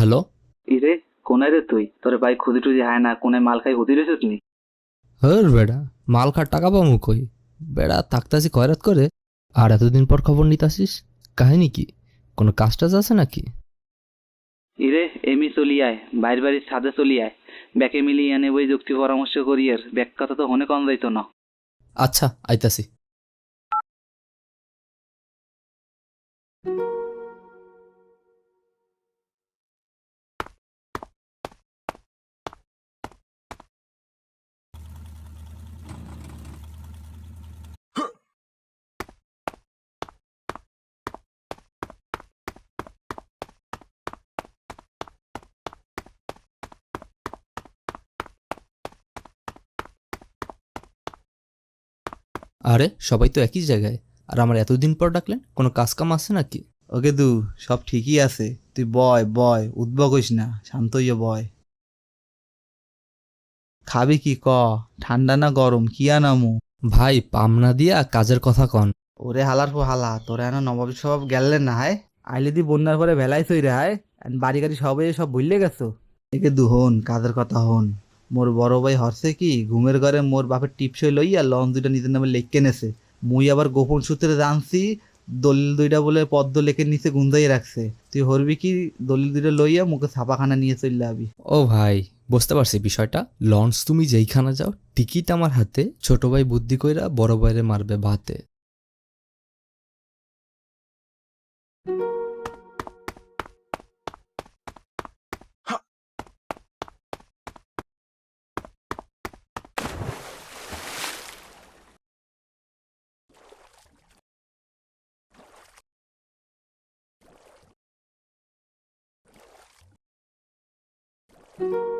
Hello? ইরে কোনায় রে তুই? তোর ভাই খুদি টুদি হায় না কোনায় মাল খাই হুদি রেছিস নি? হর বেড়া মাল খার টাকা পাবো কই? বেড়া থাকতাছি কয়রাত করে। আর এতদিন পর খবর নিতাসিস কাহিনী কি? কোনো কাজ টাজ আছে নাকি? ইরে এমি চলি আয় বাইর বাড়ির ছাদে চলি আয়। ব্যাকে মিলিয়ে এনে বই যুক্তি পরামর্শ করি আর ব্যাক কথা তো হনে কম যাইতো না। আচ্ছা আইতাছি। আরে সবাই তো একই জায়গায়। আর আমার এতদিন পর ডাকলেন কোনো কাজ কাম আছে নাকি? ওকে দু সব ঠিকই আছে। তুই বয় বয় উদ্ভব হইস না শান্ত হইয়া বয়। খাবি কি ক? ঠান্ডা না গরম? কি আনামু? ভাই পামনা দিয়া কাজের কথা কন। ওরে হালার পো হালা তোরা এনা নবাব সব গেলেন না হায়? আইলে দি বন্যার পরে ভেলাই সই রে হায়? আর বাড়ি গাড়ি সবাই সব ভুললে গেছো। একে দু হন কাজের কথা হন। মোর বড় ভাই হরছে কি, ঘুমের ঘরে মোর বাপের টিপসই লইয়া লঞ্চ দুইটা নিজের নামে লেখকে নেছে। মুই আবার গোপন সূত্রে জানছি, দলিল দুইটা বলে পদ্ম লেখের নিচে গুন্দাই রাখছে। তুই হরবি কি, দলিল দুইটা লইয়া মুখে ছাপাখানা নিয়ে চললে আবি। ও ভাই, বুঝতে পারছি বিষয়টা। লঞ্চ তুমি যেইখানে যাও, টিকিট আমার হাতে, ছোট ভাই বুদ্ধি কইরা বড় ভাইরে মারবে ভাতে Ugh.